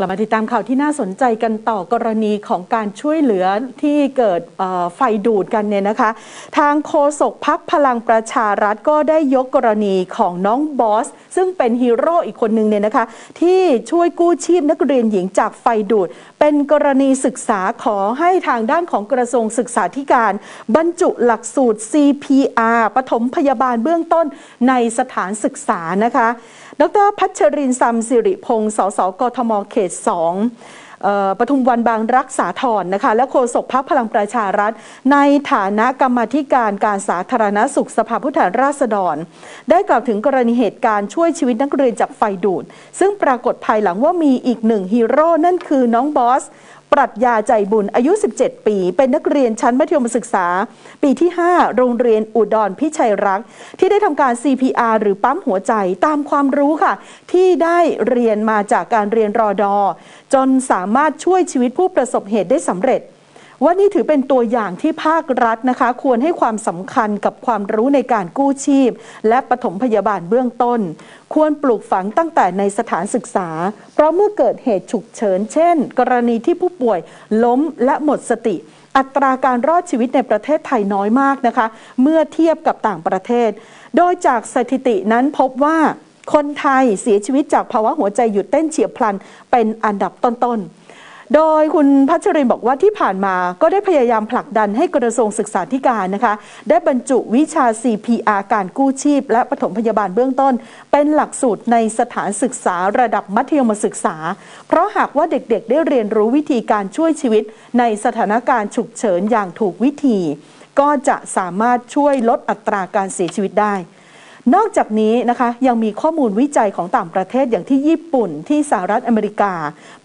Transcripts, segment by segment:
ลับมาติดตามข่าวที่น่าสนใจกันต่อกรณีของการช่วยเหลือที่เกิดไฟดูดกันเนี่ยนะคะ ทางโฆษกพักพลังประชารัฐก็ได้ยกกรณีของน้องบอส ซึ่งเป็นฮีโร่อีกคนหนึ่งเนี่ยนะคะ ที่ช่วยกู้ชีพนักเรียนหญิงจากไฟดูด เป็นกรณีศึกษาขอให้ทางด้านของกระทรวงศึกษาธิการ บรรจุหลักสูตร CPR ปฐมพยาบาลเบื้องต้นในสถานศึกษานะคะ ดรพัชรินทร์ซัมสิริพงศ์ สสกทมเขต 2 ปทุมวันบางรักษาธรนะคะ และโฆษกพักพลังประชารัฐ ในฐานะกรรมธิการการสาธารณสุขสภาผู้แทนราษฎร ได้กล่าวถึงกรณีเหตุการณ์ช่วยชีวิตนักเรียนจากไฟดูด ซึ่งปรากฏภายหลังว่ามีอีกหนึ่งฮีโร่นั่นคือน้องบอส ปรัชญาใจบุญอายุ 17 ปี เป็นนักเรียนชั้นมัธยมศึกษา ปีที่ 5 โรงเรียนอุดรพิชัยรัก ที่ได้ทำการ CPR หรือปั๊มหัวใจตามความรู้ค่ะ ที่ได้เรียนมาจากการเรียนรอดอจนสามารถช่วยชีวิตผู้ประสบเหตุได้สำเร็จ ว่านี่ถือเป็นตัวอย่างที่ภาครัฐนะคะ ควรให้ความสำคัญกับความรู้ในการกู้ชีพ และปฐมพยาบาลเบื้องต้น ควรปลูกฝังตั้งแต่ในสถานศึกษา เพราะเมื่อเกิดเหตุฉุกเฉินเช่น กรณีที่ผู้ป่วยล้มและหมดสติอัตราการรอดชีวิตในประเทศไทยน้อยมากนะคะ เมื่อเทียบกับต่างประเทศ โดยจากสถิตินั้นพบว่าคนไทยเสียชีวิตจากภาวะหัวใจหยุดเต้นเฉียบพลันเป็นอันดับต้นๆ โดยคุณพัชรินบอกว่าที่ผ่านมาก็ได้พยายามผลักดันให้กระทรวงศึกษาธิการนะคะ ได้บรรจุวิชา CPR การกู้ชีพ และปฐมพยาบาลเบื้องต้น เป็นหลักสูตรในสถานศึกษาระดับมัธยมศึกษา เพราะหากว่าเด็กๆ ได้เรียนรู้วิธีการช่วยชีวิต ในสถานการณ์ฉุกเฉินอย่างถูกวิธี ก็จะสามารถช่วยลดอัตราการเสียชีวิตได้ นอกจากนี้นะคะยังมีข้อมูลวิจัยของต่างประเทศอย่างที่ญี่ปุ่นที่สหรัฐอเมริกา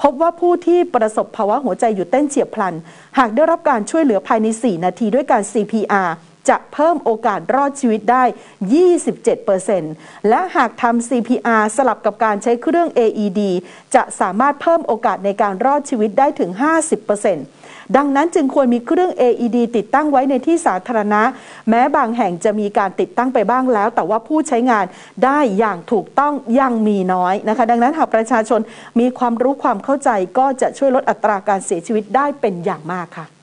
พบว่าผู้ที่ประสบภาวะหัวใจหยุดเต้นเฉียบพลัน หากได้รับการช่วยเหลือภายใน 4 นาทีด้วยการ CPR จะเพิ่มโอกาสรอดชีวิตได้ 27%และหากทำ CPR สลับกับการใช้เครื่อง AED จะสามารถเพิ่มโอกาสในการรอดชีวิตได้ถึง 50% ดังนั้นจึงควรมีเครื่อง AED ติดตั้งไว้ในที่สาธารณะ แม้บางแห่งจะมีการติดตั้งไปบ้างแล้ว แต่ว่าผู้ใช้งานได้อย่างถูกต้องยังมีน้อยนะคะ ดังนั้นหากประชาชนมีความรู้ความเข้าใจก็จะช่วยลดอัตราการเสียชีวิตได้เป็นอย่างมากค่ะ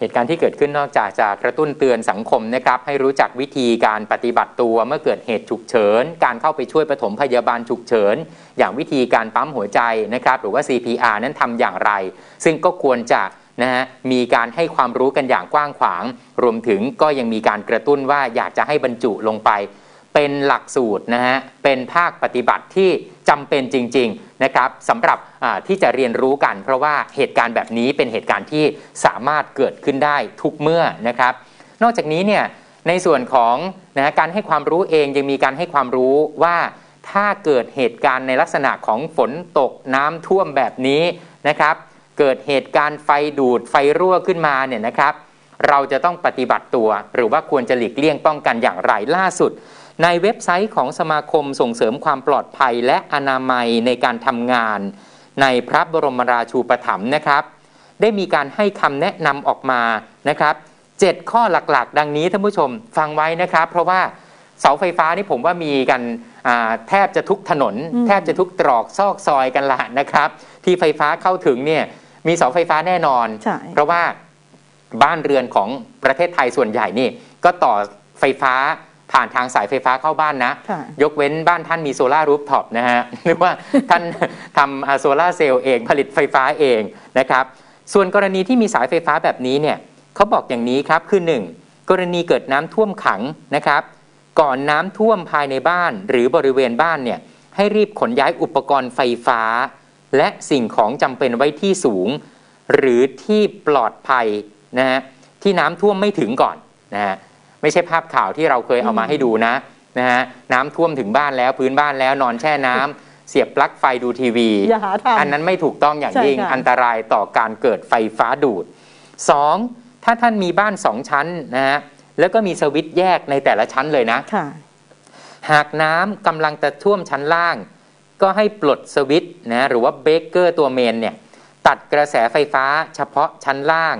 เหตุการณ์ที่เกิดขึ้นนอกจากจะกระตุ้นเตือนสังคมนะครับให้รู้จักวิธีการปฏิบัติตัวเมื่อเกิดเหตุฉุกเฉิน การเข้าไปช่วยปฐมพยาบาลฉุกเฉิน อย่างวิธีการปั๊มหัวใจนะครับหรือว่า CPR นั้นทำอย่างไร ซึ่งก็ควรจะนะฮะมีการให้ความรู้กันอย่างกว้างขวาง รวมถึงก็ยังมีการกระตุ้นว่าอยากจะให้บรรจุลงไป เป็นหลักสูตรนะฮะเป็นภาคปฏิบัติที่จำเป็นจริง ๆ นะครับสำหรับที่จะเรียนรู้กัน เพราะว่าเหตุการณ์แบบนี้เป็นเหตุการณ์ที่สามารถเกิดขึ้นได้ทุกเมื่อนะครับ นอกจากนี้เนี่ยในส่วนของนะการให้ความรู้เองยังมีการให้ความรู้ว่าถ้าเกิดเหตุการณ์ในลักษณะของฝนตกน้ำท่วมแบบนี้นะครับ เกิดเหตุการณ์ไฟดูดไฟรั่วขึ้นมาเนี่ยนะครับ เราจะต้องปฏิบัติตัว หรือว่าควรจะหลีกเลี่ยงป้องกันอย่างไรล่าสุด ในเว็บไซต์ของสมาคมส่งเสริมความปลอดภัยและอนามัยในการทำงาน ในพระบรมราชูปถัมภ์นะครับ ได้มีการให้คำแนะนำออกมานะครับเจ็ดข้อหลักๆ ดังนี้ท่านผู้ชมฟังไว้นะครับ เพราะว่าเสาไฟฟ้านี่ผมว่ามีกันอ่าแทบจะทุกถนนอืมแทบจะทุกตรอกซอกซอยกันละนะครับ ที่ไฟฟ้าเข้าถึงเนี่ยมีเสาไฟฟ้าแน่นอนใช่เพราะว่าบ้านเรือนของประเทศไทยส่วนใหญ่นี่ก็ต่อไฟฟ้า ผ่านทางสายไฟฟ้าเข้าบ้านนะค่ะยกเว้นบ้านท่านมีโซลารูฟท็อปนะฮะหรือว่าท่านทำโซลาเซลล์เองผลิตไฟฟ้าเองนะครับ ส่วนกรณีที่มีสายไฟฟ้าแบบนี้เนี่ยเขาบอกอย่างนี้ครับคือ 1. กรณีเกิดน้ำท่วมขังนะครับ ก่อนน้ำท่วมภายในบ้านหรือบริเวณบ้านเนี่ยให้รีบขนย้ายอุปกรณ์ไฟฟ้า และสิ่งของจำเป็นไว้ที่สูง หรือที่ปลอดภัยนะฮะที่น้ำท่วมไม่ถึงก่อนนะฮะ ไม่ใช่ภาพข่าวที่เราเคยเอามาให้ดูนะนะฮะน้ำท่วมถึงบ้านแล้วพื้นบ้านแล้วนอนแช่น้ำเสียบปลั๊กไฟดูทีวี อย่าหาทำ อันนั้นไม่ถูกต้องอย่างใช่ยิ่งค่ะ อันตรายต่อการเกิดไฟฟ้าดูด 2. ถ้าท่านมีบ้านสองชั้นนะฮะแล้วก็มีสวิตช์แยกในแต่ละชั้นเลยนะ ค่ะ หากน้ำกำลังจะท่วมชั้นล่าง ก็ให้ปลดสวิตช์นะหรือว่าเบรกเกอร์ตัวเมนเนี่ยตัดกระแสไฟฟ้าเฉพาะชั้นล่าง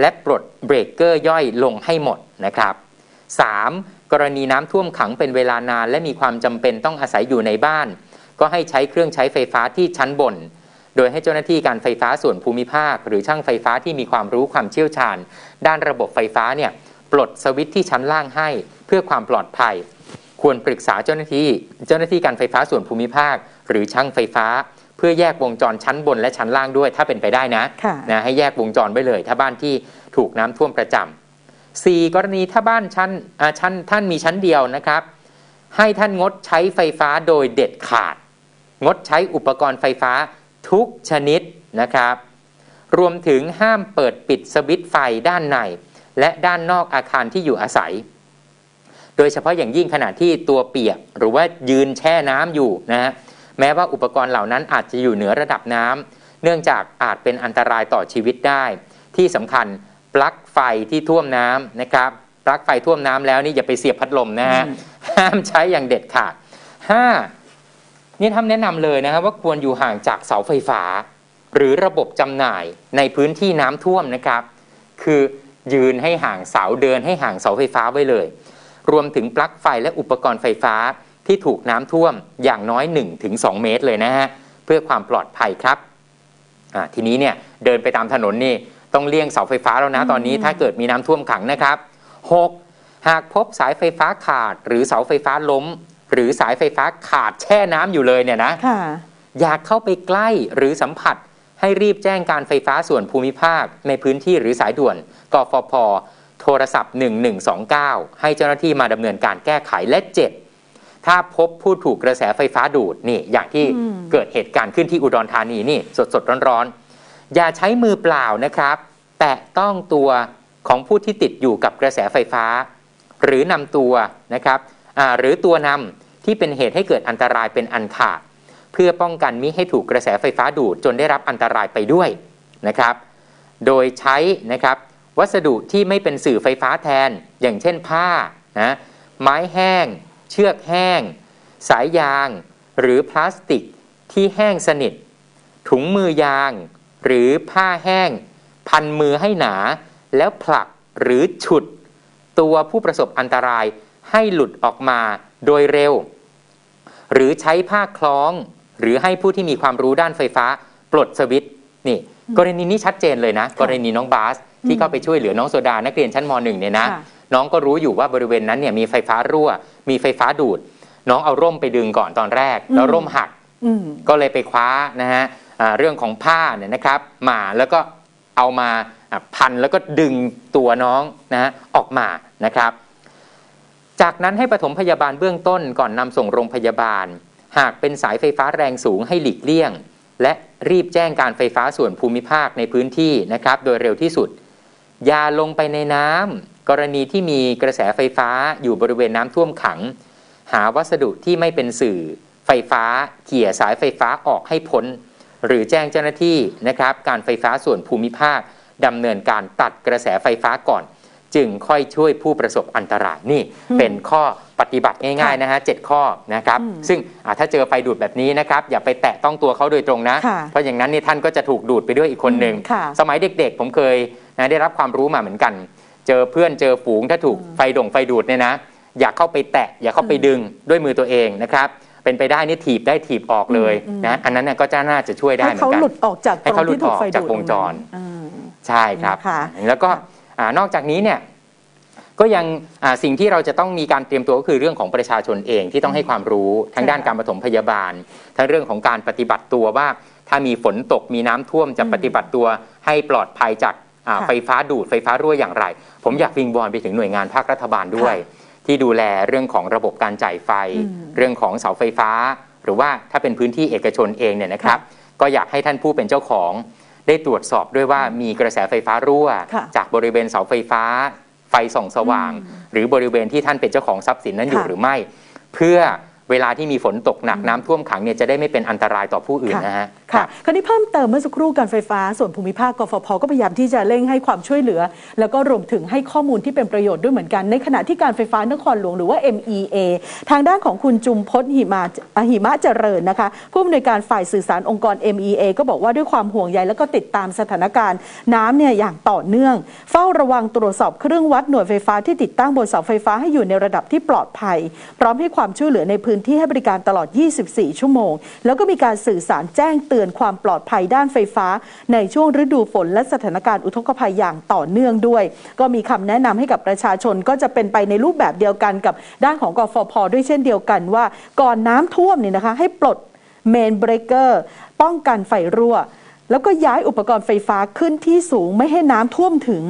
และปลดเบรกเกอร์ย่อยลงให้หมดนะครับ 3. กรณีน้ำท่วมขังเป็นเวลานาน และมีความจำเป็นต้องอาศัยอยู่ในบ้าน ก็ให้ใช้เครื่องใช้ไฟฟ้าที่ชั้นบน โดยให้เจ้าหน้าที่การไฟฟ้าส่วนภูมิภาค หรือช่างไฟฟ้าที่มีความรู้ความเชี่ยวชาญ ด้านระบบไฟฟ้าเนี่ยปลดสวิตช์ที่ชั้นล่างให้เพื่อความปลอดภัย ควรปรึกษาเจ้าหน้าที่ เจ้าหน้าที่การไฟฟ้าส่วนภูมิภาค หรือช่างไฟฟ้า เพื่อแยกวงจรชั้นบนและชั้นล่างด้วย ถ้าเป็นไปได้นะนะให้แยกวงจรไว้เลย ถ้าบ้านที่ถูกน้ำท่วมประจำ 4 กรณีถ้าบ้านชั้นชั้นท่านมีชั้นเดียวนะครับ ให้ท่านงดใช้ไฟฟ้าโดยเด็ดขาด งดใช้อุปกรณ์ไฟฟ้าทุกชนิดนะครับ รวมถึงห้ามเปิดปิดสวิตไฟด้านใน และด้านนอกอาคารที่อยู่อาศัย โดยเฉพาะอย่างยิ่งขณะที่ตัวเปียก หรือว่ายืนแช่น้ำอยู่นะฮะแม้ว่าอุปกรณ์เหล่านั้นอาจจะอยู่เหนือระดับน้ำเนื่องจากอาจเป็นอันตรายต่อชีวิตได้ ที่สำคัญ ปลั๊กไฟที่ท่วมน้ำนะครับปลั๊กไฟท่วมน้ำแล้วนี่อย่าไปเสียบพัดลมนะฮะอืมห้ามใช้อย่างเด็ดขาดห้านี่ทำแนะนำเลยนะครับว่าควรอยู่ห่างจากเสาไฟฟ้า หรือระบบจำหน่ายในพื้นที่น้ำท่วมนะครับ คือยืนให้ห่างเสาเดินให้ห่างเสาไฟฟ้าไว้เลย รวมถึงปลั๊กไฟและอุปกรณ์ไฟฟ้าที่ถูกน้ำท่วมอย่างน้อย 1-2 เมตรเลยนะฮะเพื่อความปลอดภัยครับอ่าทีนี้เนี่ยเดินไปตามถนนนี่ ต้องเลี่ยงเสาไฟฟ้าแล้วนะอืมตอนนี้ถ้าเกิดมีน้ำท่วมขังนะครับ 6. หากพบสายไฟฟ้าขาดหรือเสาไฟฟ้าล้ม หรือสายไฟฟ้าขาดแช่น้ำอยู่เลยเนี่ยนะ ค่ะ อยากเข้าไปใกล้หรือสัมผัส ให้รีบแจ้งการไฟฟ้าส่วนภูมิภาค ในพื้นที่หรือสายด่วนกฟผโทรศัพท์ 1129 ให้เจ้าหน้าที่มาดำเนินการแก้ไขและ 7 ถ้าพบผู้ถูกกระแสไฟฟ้าดูดนี่อย่างที่อืม เกิดเหตุการณ์ขึ้นที่อุดรธานีนี่สดสดๆร้อนๆ อย่าใช้มือเปล่านะครับ แตะต้องตัวของผู้ที่ติดอยู่กับกระแสไฟฟ้า หรือนำตัวนะครับหรือตัวนำที่เป็นเหตุให้เกิดอันตรายเป็นอันขาด เพื่อป้องกันมิให้ถูกกระแสไฟฟ้าดูดจนได้รับอันตรายไปด้วยนะครับ โดยใช้นะครับวัสดุที่ไม่เป็นสื่อไฟฟ้าแทน อย่างเช่นผ้านะไม้แห้ง เชือกแห้ง สายยาง หรือพลาสติกที่แห้งสนิท ถุงมือยาง หรือผ้าแห้ง พันมือให้หนา แล้วผลักหรือฉุด ตัวผู้ประสบอันตรายให้หลุดออกมาโดยเร็ว หรือใช้ผ้าคล้อง หรือให้ผู้ที่มีความรู้ด้านไฟฟ้า ปลดสวิตช์นี่ กรณีนี้ชัดเจนเลยนะ กรณีน้องบาสที่เข้าไปช่วยเหลือน้องโซดานักเรียนชั้นมหนึ่งเนี่ยนะค่ะน้องก็รู้อยู่ว่าบริเวณนั้นเนี่ยมีไฟฟ้ารั่ว มีไฟฟ้าดูด น้องเอาร่มไปดึงก่อนตอนแรก แล้วร่มหักอืมก็เลยไปคว้านะฮะอ่า เรื่องของผ้าเนี่ยนะครับมาแล้วก็เอามาพันแล้วก็ดึงตัวน้องนะฮะออกมานะครับ จากนั้นให้ปฐมพยาบาลเบื้องต้นก่อนนำส่งโรงพยาบาล หากเป็นสายไฟฟ้าแรงสูงให้หลีกเลี่ยง และรีบแจ้งการไฟฟ้าส่วนภูมิภาคในพื้นที่นะครับ โดยเร็วที่สุด อย่าลงไปในน้ำกรณีที่มีกระแสไฟฟ้าอยู่บริเวณน้ำท่วมขัง หาวัสดุที่ไม่เป็นสื่อไฟฟ้าเขี่ยสายไฟฟ้าออกให้พ้น หรือแจ้งเจ้าหน้าที่นะครับการไฟฟ้าส่วนภูมิภาคดำเนินการตัดกระแสไฟฟ้าก่อน จึงค่อยช่วยผู้ประสบอันตรายนี่อืมเป็นข้อปฏิบัติง่ายค่ะๆนะฮะเจ็ดข้อนะครับอืมซึ่งอ่าถ้าเจอไฟดูดแบบนี้นะครับ อย่าไปแตะต้องตัวเขาโดยตรงนะค่ะเพราะอย่างนั้นนี่ท่านก็จะถูกดูดไปด้วยอีกคนหนึ่งค่ะสมัยเด็กๆ ผมเคยนะได้รับความรู้มาเหมือนกัน เจอเพื่อนเจอฝูงถ้าถูกไฟด่งไฟดูดเนี่ยนะ อย่าเข้าไปแตะอย่าเข้าไปดึงด้วยมือตัวเองนะครับ เป็นไปได้นี่ถีบได้ถีบออกเลยอืมนะอันนั้นเนยก็จะน่าจะช่วยได้ให้เหมือเขานกันหลุดออกจากให้ตรเขางหลุดที่ถูกไฟออกจากดูดวงจรอืมใช่ครับนะคะแล้วก็อ่านอกจากนี้เนี่ยก็ยังอ่าสิ่งที่เราจะต้องมีการเตรียมตัวก็คือเรื่องของประชาชนเองที่ต้องให้ความรู้ทั้งด้านการปฐมพยาบาล ทั้งเรื่องของการปฏิบัติตัวว่า ถ้ามีฝนตกมีน้ำท่วมจะอืมปฏิบัติตัวให้ปลอดภัยจากอ่าค่ะไฟฟ้าดูดไฟฟ้ารั่วอย่างไร ผมอยากวิงวอนไปถึงหน่วยงานภาครัฐบาลด้วย ที่ดูแลเรื่องของระบบการจ่ายไฟอืมเรื่องของเสาไฟฟ้า หรือว่าถ้าเป็นพื้นที่เอกชนเองเนี่ยนะครับ ก็อยากให้ท่านผู้เป็นเจ้าของ ได้ตรวจสอบด้วยว่ามีกระแสไฟฟ้ารั่วค่ะจากบริเวณเสาไฟฟ้า ไฟส่องสว่างอืมหรือบริเวณที่ท่านเป็นเจ้าของทรัพย์สินนั้นอยู่ค่ะหรือไม่ เพื่อ เวลาที่มีฝนตกหนักน้ำท่วมขังเนี่ยจะได้ไม่เป็นอันตรายต่อผู้อื่นนะฮะค่ะคราวนี้เพิ่มเติมเมื่อสักครู่การไฟฟ้าส่วนภูมิภาคกฟผก็พยายามที่จะเร่งให้ความช่วยเหลือ แล้วก็รวมถึงให้ข้อมูลที่เป็นประโยชน์ด้วยเหมือนกัน ในขณะที่การไฟฟ้านครหลวงหรือว่า MEA ทางด้านของคุณจุมพจน์หิมาอะหิมะเจริญนะคะผู้อำนวยการฝ่ายสื่อสารองค์กร MEA ก็บอกว่าด้วยความห่วงใยแล้วก็ติดตามสถานการณ์น้ำเนี่ยอย่างต่อเนื่อง เฝ้าระวังตรวจสอบเครื่องวัดหน่วยไฟฟ้าที่ติดตั้งบนเสาไฟฟ้าให้อยู่ในระดับที่ปลอดภัย พร้อมให้ความช่วยเหลือในพื้นที่ให้บริการตลอด 24 ชั่วโมง แล้วก็มีการสื่อสารแจ้งเตือนความปลอดภัยด้านไฟฟ้า ในช่วงฤดูฝนและสถานการณ์อุทกภัยอย่างต่อเนื่องด้วย ก็มีคำแนะนำให้กับประชาชนก็จะเป็นไปในรูปแบบเดียวกันกับด้านของกฟผด้วยเช่นเดียวกันว่า ก่อนน้ำท่วมเนี่ยนะคะให้ปลดเมนเบรกเกอร์ป้องกันไฟรั่ว แล้วก็ย้ายอุปกรณ์ไฟฟ้าขึ้นที่สูงไม่ให้น้ำท่วมถึง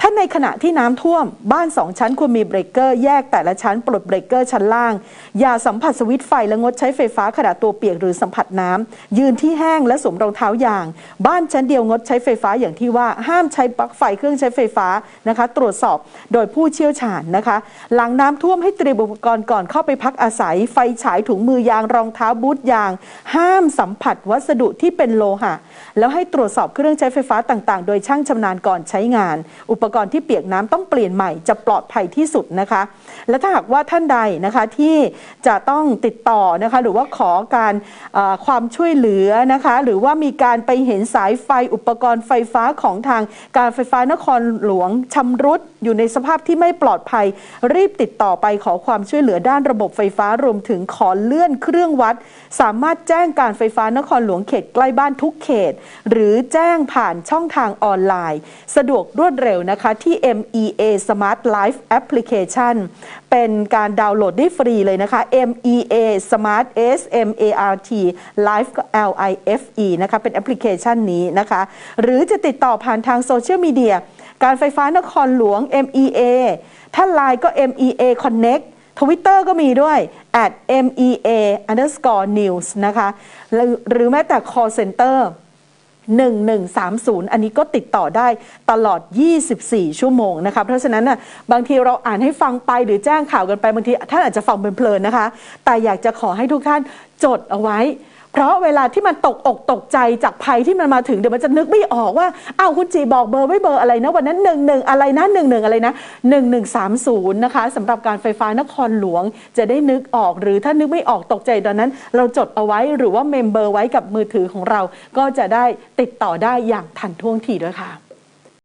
ถ้าในขณะที่น้ำท่วม บ้านสองชั้นควรมีเบรกเกอร์แยกแต่ละชั้นปลดเบรกเกอร์ชั้นล่าง อย่าสัมผัสสวิตช์ไฟและงดใช้ไฟฟ้าขณะตัวเปียกหรือสัมผัสน้ำ ยืนที่แห้งและสวมรองเท้ายาง บ้านชั้นเดียวงดใช้ไฟฟ้าอย่างที่ว่า ห้ามใช้ปลั๊กไฟเครื่องใช้ไฟฟ้านะคะ ตรวจสอบโดยผู้เชี่ยวชาญนะคะ หลังน้ำท่วมให้เตรียมอุปกรณ์ก่อนเข้าไปพักอาศัย ไฟฉายถุงมือยางรองเท้าบูทยาง ห้ามสัมผัสวัสดุที่เป็นโลหะแล้วให้ตรวจสอบเครื่องใช้ไฟฟ้าต่างๆ โดยช่างชำนาญก่อนใช้งาน อุปกรณ์ที่เปียกน้ำต้องเปลี่ยนใหม่จะปลอดภัยที่สุดนะคะ และถ้าหากว่าท่านใดนะคะที่จะต้องติดต่อนะคะหรือว่าขอการความช่วยเหลือนะคะหรือว่ามีการไปเห็นสายไฟอุปกรณ์ไฟฟ้าของทางการไฟฟ้านครหลวงชำรุดอยู่ในสภาพที่ไม่ปลอดภัย รีบติดต่อไปขอความช่วยเหลือด้านระบบไฟฟ้ารวมถึงขอเลื่อนเครื่องวัด สามารถแจ้งการไฟฟ้านครหลวงเขตใกล้บ้านทุกเขตหรือแจ้งผ่านช่องทางออนไลน์ สะดวกรวดเร็วนะคะที่ MEA Smart Life Application เป็นการดาวน์โหลดได้ฟรีเลยนะคะ MEA Smart S M A R T Life L I F E นะคะเป็นแอปพลิเคชันนี้นะคะ หรือจะติดต่อผ่านทางโซเชียลมีเดียการไฟฟ้านครหลวง MEA ถ้าไลน์ก็ MEA Connect ทวิตเตอร์ก็มีด้วย at mea underscore news นะคะ หรือหรือแม้แต่ call center 1130 อันนี้ก็ติดต่อได้ตลอด 24 ชั่วโมงนะคะเพราะฉะนั้นน่ะบางทีเราอ่านให้ฟังไปหรือแจ้งข่าวกันไปบางทีท่านอาจจะฟังเพลินๆนะคะ แต่อยากจะขอให้ทุกท่านจดเอาไว้ เพราะเวลาที่มันตกอกตกใจจากภัยที่มันมาถึงเดี๋ยวมันจะนึกไม่ออกว่าอ้าวคุณจีบอกเบอร์ไว้เบอร์อะไรนะวันนั้นหนึ่งหนึ่งอะไรนะหนึ่งหนึ่งอะไรนะหนึ่งหนึ่งสามศูนย์นะคะสำหรับการไฟฟ้านครหลวงจะได้นึกออกหรือถ้านึกไม่ออกตกใจตอนนั้น เราจดเอาไว้หรือว่าเมมเบอร์ไว้กับมือถือของเรา ก็จะได้ติดต่อได้อย่างทันท่วงทีด้วยค่ะ